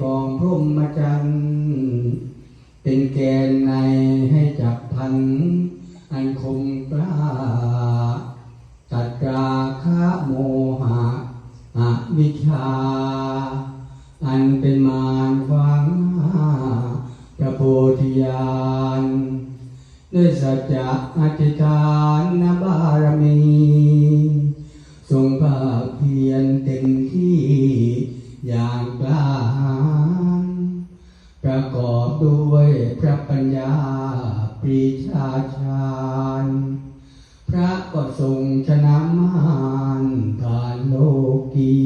ของพรหมจรรย์เป็นแกนในให้จับพัน อันคมกล้าตัดราคะโมหะอวิชชา อันเป็นมารขวางหน้าพระโพธิญาณด้วยสัจจะอธิษฐา ด้วยพระปัญญาปรีชาชาญ พระก็ทรงชนะมารผ่านโลกี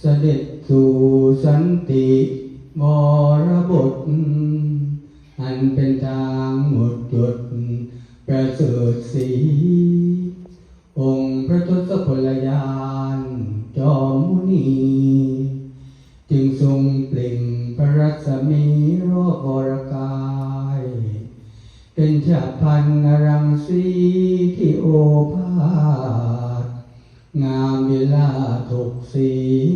เสด็จสู่สันติวรบท อันเป็นทางหมดจดประเสริฐสี องค์พระทศพลยานจอมมุนี จึงทรง สมีโรบรกาย เป็นชาพันธุ์อรังสีที่โอภาสงามเวลาถกสี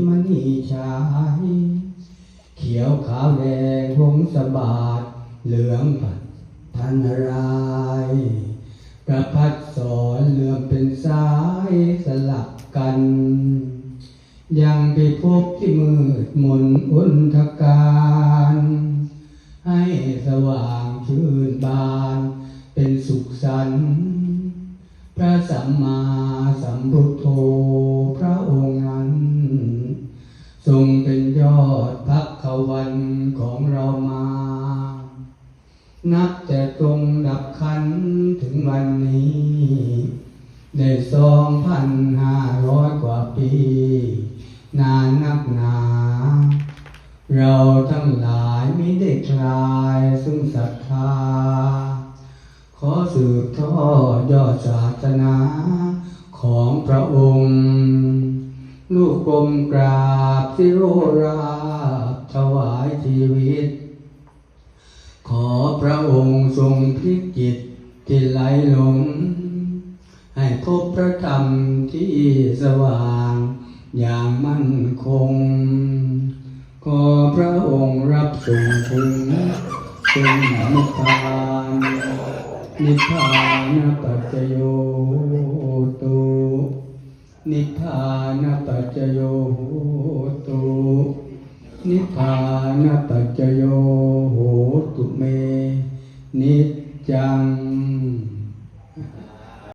มณีชายเขียวขาวแดงหงสบาดเหลืองผัดพันราย ยังไปพบที่มืดมนอุนทการ ให้สว่างชื่นบานเป็นสุขสันต์พระสัมมาสัมพุทโธพระองค์นั้น ทรงเป็นยอดพักขวันของเรามา นับแต่ตรงดับขันถึงวันนี้ ได้สองพันห้าร้อยกว่าปี นานนักหนา เราทั้งหลายไม่ได้คลายซึ่งศรัทธา ขอสืบทอดยอดศาสนาของพระองค์ ลูกกลมกราบที่โรราถวายชีวิต ขอพระองค์ทรงพลิกจิตที่ไหลหลงให้พบพระธรรมที่สว่าง อย่างมั่นคงขอพระองค์รับส่งถึงถึงนิพพานนิพพานปัจจโยตุนิพพานปัจจโยตุนิพพานปัจจโยโหตุเม นิจัง